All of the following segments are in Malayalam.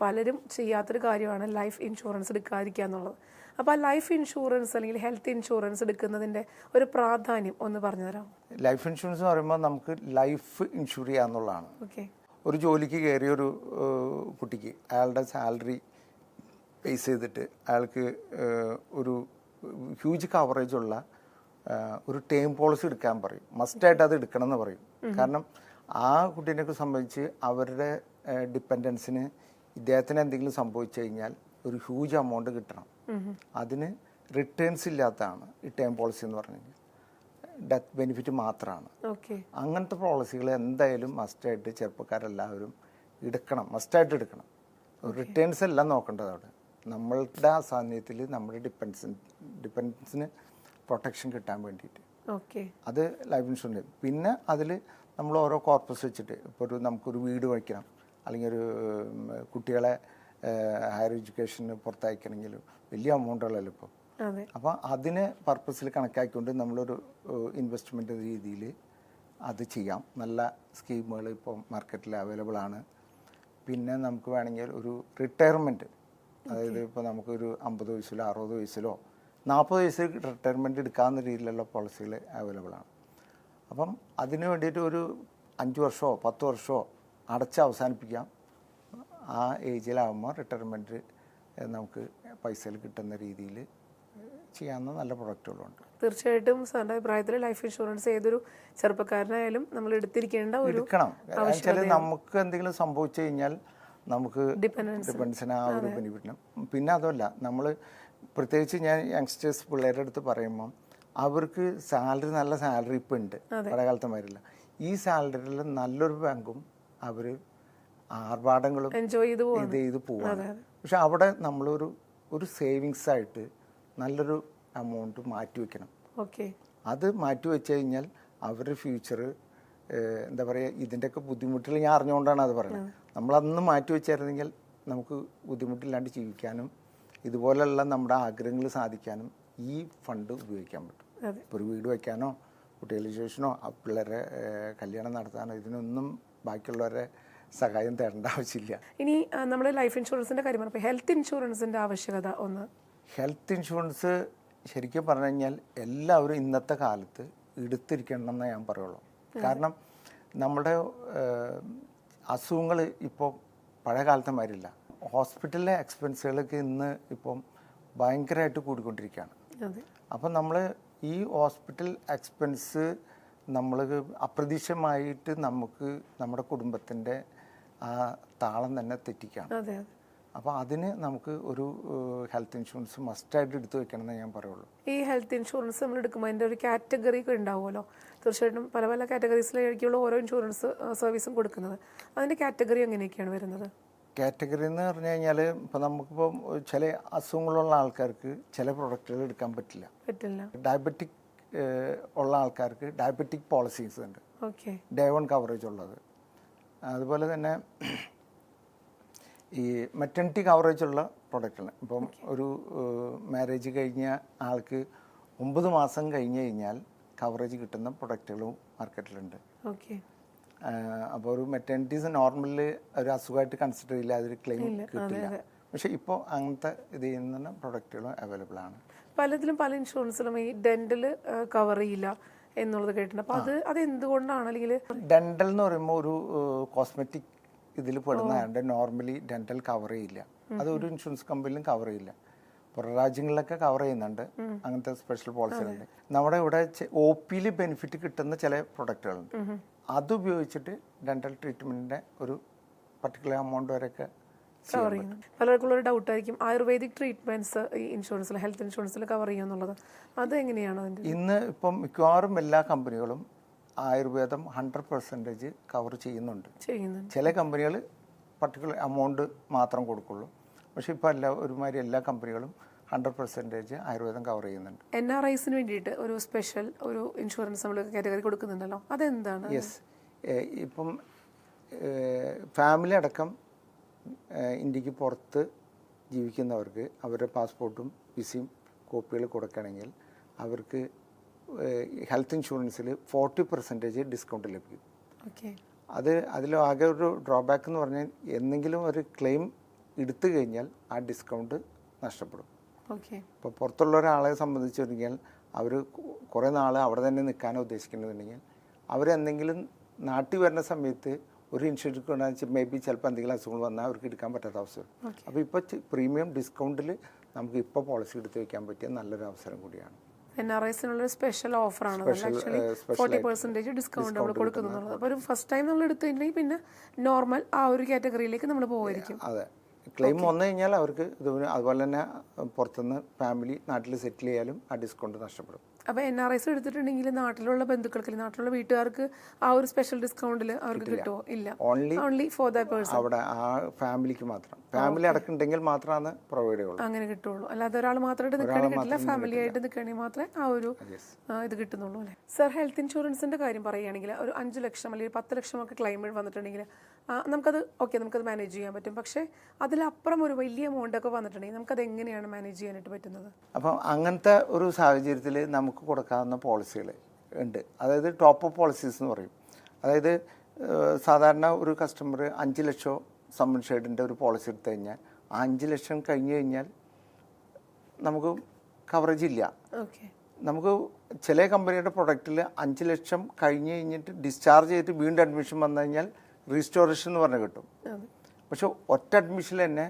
പലരും ചെയ്യാത്തൊരു കാര്യമാണ് ലൈഫ് ഇൻഷുറൻസ് എടുക്കാതിരിക്കുക എന്നുള്ളത്. അപ്പോൾ ആ ലൈഫ് ഇൻഷുറൻസ് അല്ലെങ്കിൽ ഹെൽത്ത് ഇൻഷുറൻസ് എടുക്കുന്നതിന്റെ ഒരു പ്രാധാന്യം ഒന്ന് പറഞ്ഞു തരാം ലൈഫ് ഇൻഷുറൻസ് എന്ന് പറയുമ്പോൾ നമുക്ക് ലൈഫ് ഇൻഷുർ ചെയ്യുക എന്നുള്ളതാണ്. ഓക്കെ ഒരു ജോലിക്ക് കയറിയ ഒരു കുട്ടിക്ക് അയാളുടെ സാലറി ബേസ് ചെയ്തിട്ട് അയാൾക്ക് ഒരു ഹ്യൂജ് കവറേജ് ഉള്ള ഒരു ടേം പോളിസി എടുക്കാൻ പറയും. മസ്റ്റായിട്ട് അത് എടുക്കണം എന്ന് പറയും. കാരണം ആ കുട്ടീനെ സംബന്ധിച്ച് അവരുടെ ഡിപ്പെൻഡൻസിന് ഇദ്ദേഹത്തിന് എന്തെങ്കിലും സംഭവിച്ചു കഴിഞ്ഞാൽ ഒരു ഹ്യൂജ് എമൗണ്ട് കിട്ടണം. അതിന് റിട്ടേൺസ് ഇല്ലാത്തതാണ് ഈ ടേം പോളിസി എന്ന് പറഞ്ഞു കഴിഞ്ഞാൽ ഡെത്ത് ബെനിഫിറ്റ് മാത്രമാണ്. ഓക്കെ അങ്ങനത്തെ പോളിസികൾ എന്തായാലും മസ്റ്റായിട്ട് ചെറുപ്പക്കാരെല്ലാവരും എടുക്കണം. മസ്റ്റായിട്ട് എടുക്കണം. റിട്ടേൺസ് എല്ലാം നോക്കേണ്ടത് അവിടെ. നമ്മളുടെ ആ സാന്നിധ്യത്തിൽ നമ്മുടെ ഡിപ്പെൻസ് ഡിപ്പെൻസിന് പ്രൊട്ടക്ഷൻ കിട്ടാൻ വേണ്ടിയിട്ട്. ഓക്കെ അത് ലൈഫ് ഇൻഷുറൻസ് പിന്നെ അതിൽ നമ്മൾ ഓരോ കോർപ്പസ് വെച്ചിട്ട് ഇപ്പോൾ ഒരു നമുക്കൊരു വീട് വയ്ക്കണം. അല്ലെങ്കിൽ ഒരു കുട്ടികളെ ഹയർ എഡ്യൂക്കേഷന് പുറത്തയക്കണമെങ്കിലും വലിയ എമൗണ്ടുകളല്ലോ ഇപ്പോൾ അപ്പോൾ അതിന് പർപ്പസിൽ കണക്കാക്കിക്കൊണ്ട് നമ്മളൊരു ഇൻവെസ്റ്റ്മെന്റ് രീതിയിൽ അത് ചെയ്യാം. നല്ല സ്കീമുകൾ ഇപ്പോൾ മാർക്കറ്റിൽ അവൈലബിൾ ആണ്. പിന്നെ നമുക്ക് വേണമെങ്കിൽ ഒരു റിട്ടയർമെന്റ് അതായത് ഇപ്പോൾ നമുക്കൊരു അമ്പത് വയസ്സിലോ അറുപത് വയസ്സിലോ നാൽപ്പത് വയസ്സിൽ റിട്ടയർമെന്റ് എടുക്കാവുന്ന രീതിയിലുള്ള പോളിസികൾ അവൈലബിൾ ആണ്. അപ്പം അതിന് വേണ്ടിയിട്ട് ഒരു അഞ്ച് വർഷമോ പത്ത് വർഷമോ അടച്ച് അവസാനിപ്പിക്കാം. ആ ഏജിലാകുമ്പോൾ റിട്ടയർമെന്റ് നമുക്ക് പൈസയിൽ കിട്ടുന്ന രീതിയിൽ ചെയ്യാവുന്ന നല്ല പ്രൊഡക്റ്റുകളുണ്ട് തീർച്ചയായിട്ടും സാറിന്റെ അഭിപ്രായത്തിൽ ലൈഫ് ഇൻഷുറൻസ് ഏതൊരു ചെറുപ്പക്കാരനായാലും നമ്മൾ എടുത്തിരിക്കേണ്ട ഒരു എടുക്കണം. വെച്ചാൽ നമുക്ക് എന്തെങ്കിലും സംഭവിച്ചു കഴിഞ്ഞാൽ നമുക്ക്. ഡിപ്പെൻഡൻസിന് ആ ഒരു ബെനിഫിറ്റ് പിന്നെ അതല്ല നമ്മൾ പ്രത്യേകിച്ച് ഞാൻ യങ്സ്റ്റേഴ്സ് പിള്ളേരുടെ അടുത്ത് പറയുമ്പം അവർക്ക് സാലറി നല്ല സാലറി ഇപ്പം ഉണ്ട് പഴയ കാലത്തെ മാതിരില്ല ഈ സാലറിയിൽ നല്ലൊരു ബാങ്കും അവർ ആർഭാടങ്ങളും എൻജോയ് ചെയ്ത് ഇത് ചെയ്ത് പോവാണ്. പക്ഷെ അവിടെ നമ്മളൊരു ഒരു സേവിങ്സ് ആയിട്ട് നല്ലൊരു എമൗണ്ട് മാറ്റി വെക്കണം. ഓക്കെ അത് മാറ്റി വെച്ച് കഴിഞ്ഞാൽ അവരുടെ ഫ്യൂച്ചർ എന്താ പറയുക ഇതിന്റെയൊക്കെ ബുദ്ധിമുട്ടുകൾ ഞാൻ അറിഞ്ഞുകൊണ്ടാണ് അത് പറയുന്നത്. നമ്മളന്ന് മാറ്റി വെച്ചായിരുന്നെങ്കിൽ നമുക്ക് ബുദ്ധിമുട്ടില്ലാണ്ട് ജീവിക്കാനും ഇതുപോലെയുള്ള നമ്മുടെ ആഗ്രഹങ്ങൾ സാധിക്കാനും ഈ ഫണ്ട് ഉപയോഗിക്കാൻ പറ്റും. ഇപ്പോൾ ഒരു വീട് വയ്ക്കാനോ കുട്ടികളുടെ ശേഷനോ പിള്ളേരെ കല്യാണം നടത്താനോ ഇതിനൊന്നും ബാക്കിയുള്ളവരെ സഹായം തേടേണ്ട ആവശ്യമില്ല. ഇനി നമ്മൾ ലൈഫ് ഇൻഷുറൻസിന്റെ കാര്യം പറഞ്ഞപ്പോൾ ഹെൽത്ത് ഇൻഷുറൻസിന്റെ ആവശ്യകത ഒന്ന്. ഹെൽത്ത് ഇൻഷുറൻസ് ശരിക്കും പറഞ്ഞു കഴിഞ്ഞാൽ എല്ലാവരും ഇന്നത്തെ കാലത്ത് എടുത്തിരിക്കണം എന്നേ ഞാൻ പറയുള്ളൂ. കാരണം നമ്മുടെ അസുഖങ്ങൾ ഇപ്പോൾ പഴയ കാലത്തെ മാതിരില്ല ഹോസ്പിറ്റലിലെ എക്സ്പെൻസുകൾക്ക് ഇന്ന് ഇപ്പം ഭയങ്കരമായിട്ട് കൂടിക്കൊണ്ടിരിക്കുകയാണ്. അപ്പം നമ്മൾ ഈ ഹോസ്പിറ്റൽ എക്സ്പെൻസ് നമ്മൾ അപ്രതീക്ഷിതമായിട്ട് നമുക്ക് നമ്മുടെ കുടുംബത്തിന്റെ ആ താളം തന്നെ തെറ്റിക്കാം അപ്പോൾ അതിന് നമുക്ക് ഒരു ഹെൽത്ത് ഇൻഷുറൻസ് മസ്റ്റായിട്ട് എടുത്തു വെക്കണമെന്ന് ഞാൻ പറയുള്ളൂ. ഈ ഹെൽത്ത് ഇൻഷുറൻസ് നമ്മൾ എടുക്കുമ്പോൾ അതിന്റെ ഒരു കാറ്റഗറി ഒക്കെ ഉണ്ടാവുമല്ലോ. തീർച്ചയായിട്ടും പല പല കാറ്റഗറീസിലായിരിക്കുള്ള ഓരോ ഇൻഷുറൻസ് സർവീസും കൊടുക്കുന്നത്. അതിന്റെ കാറ്റഗറി എങ്ങനെയൊക്കെയാണ് വരുന്നത്? കാറ്റഗറി എന്ന് പറഞ്ഞു കഴിഞ്ഞാൽ ഇപ്പോൾ നമുക്കിപ്പം ചില അസുഖങ്ങളുള്ള ആൾക്കാർക്ക് ചില പ്രൊഡക്റ്റുകൾ എടുക്കാൻ പറ്റില്ല. പറ്റില്ല. ഡയബറ്റിക് ഉള്ള ആൾക്കാർക്ക് ഡയബറ്റിക് പോളിസീസ് ഉണ്ട്. ഓക്കെ ഡേ വൺ കവറേജ് ഉള്ളത്. അതുപോലെ തന്നെ ഈ മെറ്റർണിറ്റി കവറേജ് ഉള്ള പ്രൊഡക്റ്റുകൾ ഇപ്പം ഒരു മാരേജ് കഴിഞ്ഞ ആൾക്ക് ഒമ്പത് മാസം കഴിഞ്ഞ് കഴിഞ്ഞാൽ കവറേജ് കിട്ടുന്ന പ്രൊഡക്റ്റുകളും മാർക്കറ്റിലുണ്ട് ഓക്കെ അപ്പോൾ ഒരു മെറ്റേണിറ്റീസ് നോർമലിൽ ഒരു അസുഖമായിട്ട് കൺസിഡർ ചെയ്യില്ല അതൊരു ക്ലെയിം കിട്ടില്ല. പക്ഷേ ഇപ്പോൾ അങ്ങനത്തെ ഇത് ചെയ്യുന്ന പ്രൊഡക്റ്റുകളും അവൈലബിൾ ആണ്. പലതിലും പല ഇൻഷുറൻസിലും ഈ ഡെന്റൽ കവർ ചെയ്യില്ല എന്നുള്ളത് കേട്ടിട്ടുണ്ട്. അപ്പോൾ അത് അത് എന്തുകൊണ്ടാണ് അല്ലെങ്കിൽ ഡെന്റൽ എന്ന് പറയുമ്പോൾ ഒരു കോസ്മെറ്റിക് ഇതിൽ പെടുന്നതുകൊണ്ട് നോർമലി ഡെന്റൽ കവർ ചെയ്യില്ല. അത് ഒരു ഇൻഷുറൻസ് കമ്പനിയിലും കവർ ചെയ്യില്ല. പുറം രാജ്യങ്ങളിലൊക്കെ കവർ ചെയ്യുന്നുണ്ട്. അങ്ങനത്തെ സ്പെഷ്യൽ പോളിസികളുണ്ട്. നമ്മുടെ ഇവിടെ ഒ പിയിൽ ബെനിഫിറ്റ് കിട്ടുന്ന ചില പ്രൊഡക്റ്റുകളുണ്ട്. അത് ഉപയോഗിച്ചിട്ട് ഡെന്റൽ ട്രീറ്റ്മെന്റിന്റെ ഒരു പർട്ടിക്കുലർ എമൗണ്ട് വരെയൊക്കെ കവർ ചെയ്യുന്നത്. പലർക്കുള്ള ഒരു ഡൗട്ട് ആയിരിക്കും ആയുർവേദിക് ട്രീറ്റ്മെന്റ്സ് ഈ ഇൻഷുറൻസിൽ ഹെൽത്ത് ഇൻഷുറൻസിൽ കവർ ചെയ്യാഎന്നുള്ളത് അത് എങ്ങനെയാണ് അതിന്റെ ഇന്ന് ഇപ്പം മിക്കവാറും എല്ലാ കമ്പനികളും ആയുർവേദം ഹൺഡ്രഡ് പെർസെന്റേജ് കവർ ചെയ്യുന്നുണ്ട്. ചെയ്യുന്നുണ്ട്. ചില കമ്പനികൾ പർട്ടിക്കുലർ എമൗണ്ട് മാത്രം കൊടുക്കുള്ളൂ. പക്ഷേ ഇപ്പോൾ എല്ലാ ഒരുമാതിരി എല്ലാ കമ്പനികളും ഹൺഡ്രഡ് പെർസെന്റേജ് ആയുർവേദം കവർ ചെയ്യുന്നുണ്ട്. എൻ ആർ ഐസിന് വേണ്ടിയിട്ട് ഒരു സ്പെഷ്യൽ ഒരു ഇൻഷുറൻസ് നമ്മൾ കാറ്റഗറി കൊടുക്കുന്നുണ്ടല്ലോ. അതെന്താണ്? യെസ് ഇപ്പം ഫാമിലി അടക്കം ഇന്ത്യയ്ക്ക് പുറത്ത് ജീവിക്കുന്നവർക്ക് അവരുടെ പാസ്പോർട്ടും വിസയും കോപ്പികൾ കൊടുക്കണമെങ്കിൽ അവർക്ക് ഹെൽത്ത് ഇൻഷുറൻസിൽ ഫോർട്ടി പെർസെന്റേജ് ഡിസ്കൗണ്ട് ലഭിക്കും. ഓക്കെ. അത് അതിൽ ആകെ ഒരു ഡ്രോബാക്ക് എന്ന് പറഞ്ഞാൽ എന്തെങ്കിലും ഒരു ക്ലെയിം എടുത്തു കഴിഞ്ഞാൽ ആ ഡിസ്കൗണ്ട് നഷ്ടപ്പെടും. ഓക്കെ. ഇപ്പോൾ പുറത്തുള്ള ഒരാളെ സംബന്ധിച്ച് കഴിഞ്ഞാൽ അവർ കുറേ നാൾ അവിടെ തന്നെ നിൽക്കാനോ ഉദ്ദേശിക്കുന്നുണ്ടെങ്കിൽ അവരെന്തെങ്കിലും നാട്ടിൽ വരുന്ന സമയത്ത് ഒരു ഇൻഷുറൻസ് കൊണ്ടാന്ന് വെച്ചാൽ മേ ബി ചിലപ്പോൾ എന്തെങ്കിലും അസുഖങ്ങൾ വന്നാൽ അവർക്ക് എടുക്കാൻ പറ്റാത്ത Okay. അപ്പോൾ ഇപ്പോൾ പ്രീമിയം ഡിസ്കൗണ്ടിൽ നമുക്ക് ഇപ്പോൾ പോളിസി എടുത്ത് വെക്കാൻ പറ്റിയ നല്ലൊരു അവസരം കൂടിയാണ്. എൻ ആർ ഐസിനുള്ള സ്പെഷ്യൽ ഓഫറാണ് ആക്ച്വലി ഫോർട്ടി പെർസെന്റേജ് ഡിസ്കൗണ്ട് നമ്മൾ കൊടുക്കുന്നുള്ളത് അപ്പോൾ ഒരു ഫസ്റ്റ് ടൈം നമ്മൾ എടുത്തു കഴിഞ്ഞിട്ടുണ്ടെങ്കിൽ പിന്നെ നോർമൽ ആ ഒരു കാറ്റഗറിയിലേക്ക് നമ്മൾ പോകുമായിരിക്കും അതെ. ക്ലെയിം വന്നു കഴിഞ്ഞാൽ അവർക്ക് ഇത് അതുപോലെ തന്നെ പുറത്തുനിന്ന് ഫാമിലി നാട്ടിൽ സെറ്റിൽ ചെയ്യാലും ആ ഡിസ്കൗണ്ട് നഷ്ടപ്പെടും. അപ്പോൾ എൻ ആർ ഐസ് എടുത്തിട്ടുണ്ടെങ്കിൽ നാട്ടിലുള്ള ബന്ധുക്കൾക്ക് നാട്ടിലുള്ള വീട്ടുകാർക്ക് ആ ഒരു സ്പെഷ്യൽ ഡിസ്കൗണ്ടിൽ അവർക്ക് കിട്ടുമോ ഇല്ല. Only only for the person അവിടെ ആ ഫാമിലിക്ക് മാത്രം. ഫാമിലി അടക്കുന്നുണ്ടെങ്കിൽ മാത്രമാണ് പ്രൊവൈഡ് ചെയ്യുള്ളൂ. അങ്ങനെ കിട്ടുള്ളൂ. അല്ലാതെ ഒരാൾ മാത്രമായിട്ട് നിൽക്കുകയാണെങ്കിൽ കിട്ടില്ല. ഫാമിലി ആയിട്ട് നിൽക്കണമെങ്കിൽ മാത്രമേ ആ ഒരു ഇത് കിട്ടുന്നുള്ളൂ അല്ലേ? സർ ഹെൽത്ത് ഇൻഷുറൻസിന്റെ കാര്യം പറയുകയാണെങ്കിൽ ഒരു അഞ്ച് ലക്ഷം അല്ലെങ്കിൽ പത്ത് ലക്ഷം ഒക്കെ ക്ലെയിം വന്നിട്ടുണ്ടെങ്കിൽ നമുക്കത് ഓക്കെ നമുക്കത് മാനേജ് ചെയ്യാൻ പറ്റും. പക്ഷേ അതിലപ്പുറം ഒരു വലിയ എമൗണ്ട് ഒക്കെ വന്നിട്ടുണ്ടെങ്കിൽ നമുക്കത് എങ്ങനെയാണ് മാനേജ് ചെയ്യാനായിട്ട് പറ്റുന്നത്? അപ്പം അങ്ങനത്തെ ഒരു സാഹചര്യത്തിൽ നമുക്ക് കൊടുക്കാവുന്ന പോളിസികൾ ഉണ്ട്. അതായത് ടോപ്പ് അപ്പ് പോളിസീസ് എന്ന് പറയും. അതായത് സാധാരണ ഒരു കസ്റ്റമർ അഞ്ച് ലക്ഷം സമ്മൺ ഷെയ്ഡിന്റെ ഒരു പോളിസി എടുത്തു കഴിഞ്ഞാൽ ആ അഞ്ച് ലക്ഷം കഴിഞ്ഞു കഴിഞ്ഞാൽ നമുക്ക് കവറേജ് ഇല്ല. ഓക്കെ നമുക്ക് ചില കമ്പനിയുടെ പ്രൊഡക്റ്റിൽ അഞ്ച് ലക്ഷം കഴിഞ്ഞ് കഴിഞ്ഞിട്ട് ഡിസ്ചാർജ് ചെയ്തിട്ട് വീണ്ടും അഡ്മിഷൻ വന്നു കഴിഞ്ഞാൽ റീസ്റ്റോറേഷൻ എന്ന് പറഞ്ഞ് കിട്ടും. പക്ഷെ ഒറ്റ അഡ്മിഷനിൽ തന്നെ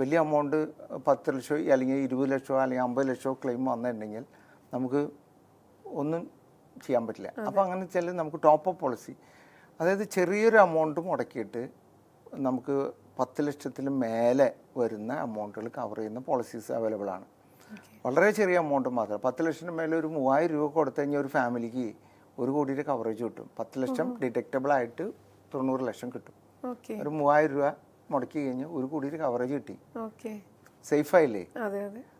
വലിയ എമൗണ്ട് പത്ത് ലക്ഷോ അല്ലെങ്കിൽ ഇരുപത് ലക്ഷോ അല്ലെങ്കിൽ അമ്പത് ലക്ഷോ ക്ലെയിം വന്നിട്ടുണ്ടെങ്കിൽ നമുക്ക് ഒന്നും ചെയ്യാൻ പറ്റില്ല. അപ്പോൾ അങ്ങനെ ചില നമുക്ക് ടോപ്പ് അപ്പ് പോളിസി അതായത് ചെറിയൊരു എമൗണ്ട് മുടക്കിയിട്ട് നമുക്ക് പത്ത് ലക്ഷത്തിന് മേലെ വരുന്ന എമൗണ്ടുകൾ കവർ ചെയ്യുന്ന പോളിസീസ് അവൈലബിൾ ആണ്. വളരെ ചെറിയ എമൗണ്ട് മാത്രം. പത്ത് ലക്ഷത്തിന് മേലെ ഒരു മൂവായിരം രൂപ കൊടുത്തു കഴിഞ്ഞാൽ ഒരു ഫാമിലിക്ക് ഒരു കോടിയുടെ കവറേജ് കിട്ടും. പത്ത് ലക്ഷം ഡിറ്റക്റ്റബിൾ ആയിട്ട് തൊണ്ണൂറ് ലക്ഷം കിട്ടും. ഒരു മൂവായിരം രൂപ മുടക്കി കഴിഞ്ഞ് ഒരു കൂടി കവറേജ് കിട്ടി. സേഫായില്ലേ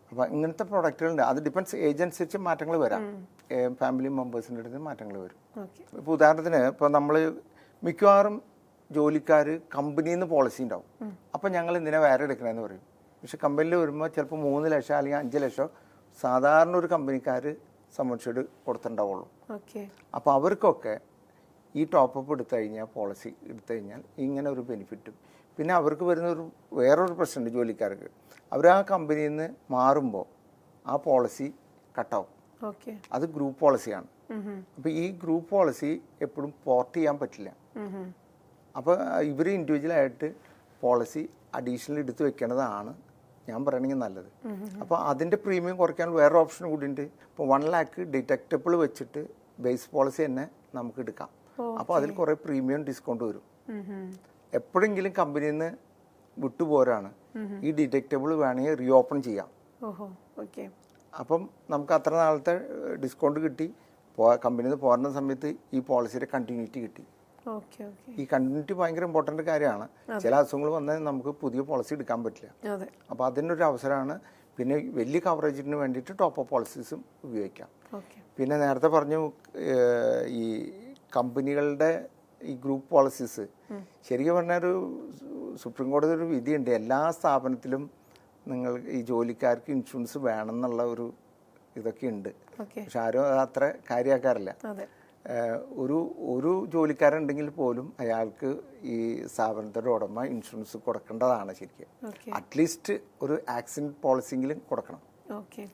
അപ്പം ഇങ്ങനത്തെ പ്രോഡക്റ്റുകളുണ്ട് അത് ഡിപ്പെൻസ് ഏജ് അനുസരിച്ച് മാറ്റങ്ങൾ വരാം. ഫാമിലി മെമ്പേഴ്സിന്റെ അടുത്ത് മാറ്റങ്ങൾ വരും. ഇപ്പൊ ഇപ്പോൾ ഉദാഹരണത്തിന് ഇപ്പോൾ നമ്മൾ മിക്കവാറും ജോലിക്കാർ കമ്പനിയിൽ നിന്ന് പോളിസി ഉണ്ടാവും. അപ്പം ഞങ്ങൾ എന്തിനാ വേറെ എടുക്കണമെന്ന് പറയും. പക്ഷെ കമ്പനിയിൽ വരുമ്പോൾ ചിലപ്പോൾ മൂന്ന് ലക്ഷം അല്ലെങ്കിൽ അഞ്ച് ലക്ഷം സാധാരണ ഒരു കമ്പനിക്കാർ സംബന്ധിച്ചിട്ട് കൊടുത്തിട്ടുണ്ടാവുള്ളൂ. അപ്പൊ അപ്പോൾ അവർക്കൊക്കെ ഈ ടോപ്പ് അപ്പ് എടുത്തു കഴിഞ്ഞാൽ പോളിസി എടുത്തു കഴിഞ്ഞാൽ ഇങ്ങനെ ഒരു ബെനിഫിറ്റും പിന്നെ അവർക്ക് വരുന്ന ഒരു വേറൊരു പ്രശ്നമുണ്ട് ജോലിക്കാർക്ക് അവർ ആ കമ്പനിയിൽ നിന്ന് മാറുമ്പോൾ ആ പോളിസി കട്ടാവും ഓക്കെ അത് ഗ്രൂപ്പ് പോളിസിയാണ് അപ്പോൾ ഈ ഗ്രൂപ്പ് പോളിസി എപ്പോഴും പോർട്ട് ചെയ്യാൻ പറ്റില്ല. അപ്പോൾ ഇവർ ഇൻഡിവിജ്വലായിട്ട് പോളിസി അഡീഷണൽ എടുത്തു വെക്കേണ്ടതാണ് ഞാൻ പറയണമെങ്കിൽ നല്ലത്. അപ്പോൾ അതിന്റെ പ്രീമിയം കുറയ്ക്കാൻ വേറെ ഓപ്ഷൻ കൂടി ഉണ്ട്. ഇപ്പോൾ വൺ ലാക്ക് ഡിറ്റക്റ്റബിൾ വെച്ചിട്ട് ബേസ് പോളിസി തന്നെ നമുക്ക് എടുക്കാം. അപ്പോൾ അതിൽ കുറേ പ്രീമിയം ഡിസ്കൗണ്ട് വരും. എപ്പോഴെങ്കിലും കമ്പനിയിൽ നിന്ന് വിട്ടുപോരാണ്. ഈ ഡിറ്റക്റ്റബിൾ വേണമെങ്കിൽ റീ ഓപ്പൺ ചെയ്യാം അപ്പം നമുക്ക് അത്ര നാളത്തെ ഡിസ്കൗണ്ട് കിട്ടി. കമ്പനിയിൽ നിന്ന് പോരുന്ന സമയത്ത് ഈ പോളിസിയുടെ കണ്ടിന്യൂറ്റി കിട്ടി. ഈ കണ്ടിന്യൂറ്റി ഭയങ്കര ഇമ്പോർട്ടന്റ് കാര്യമാണ്. ചില അസുഖങ്ങൾ വന്നാൽ നമുക്ക് പുതിയ പോളിസി എടുക്കാൻ പറ്റില്ല. അപ്പോൾ അതിനൊരു അവസരമാണ്. പിന്നെ വലിയ കവറേജിന് വേണ്ടിയിട്ട് ടോപ്പ് അപ്പ് പോളിസീസും ഉപയോഗിക്കാം. പിന്നെ നേരത്തെ പറഞ്ഞു ഈ കമ്പനികളുടെ ഈ ഗ്രൂപ്പ് പോളിസീസ് ശരിക്കും പറഞ്ഞാൽ ഒരു സുപ്രീം കോടതി ഒരു വിധിയുണ്ട്. എല്ലാ സ്ഥാപനത്തിലും നിങ്ങൾ ഈ ജോലിക്കാർക്ക് ഇൻഷുറൻസ് വേണം എന്നുള്ള ഒരു ഇതൊക്കെ ഉണ്ട്. പക്ഷെ ആരും അത് അത്ര കാര്യമാക്കാറില്ല ഒരു ഒരു ജോലിക്കാരുണ്ടെങ്കിൽ പോലും അയാൾക്ക് ഈ സ്ഥാപനത്തിന്റെ ഉടമ ഇൻഷുറൻസ് കൊടുക്കേണ്ടതാണ് ശരിക്കും. അറ്റ്ലീസ്റ്റ് ഒരു ആക്സിഡന്റ് പോളിസിയെങ്കിലും കൊടുക്കണം. ഓക്കെ.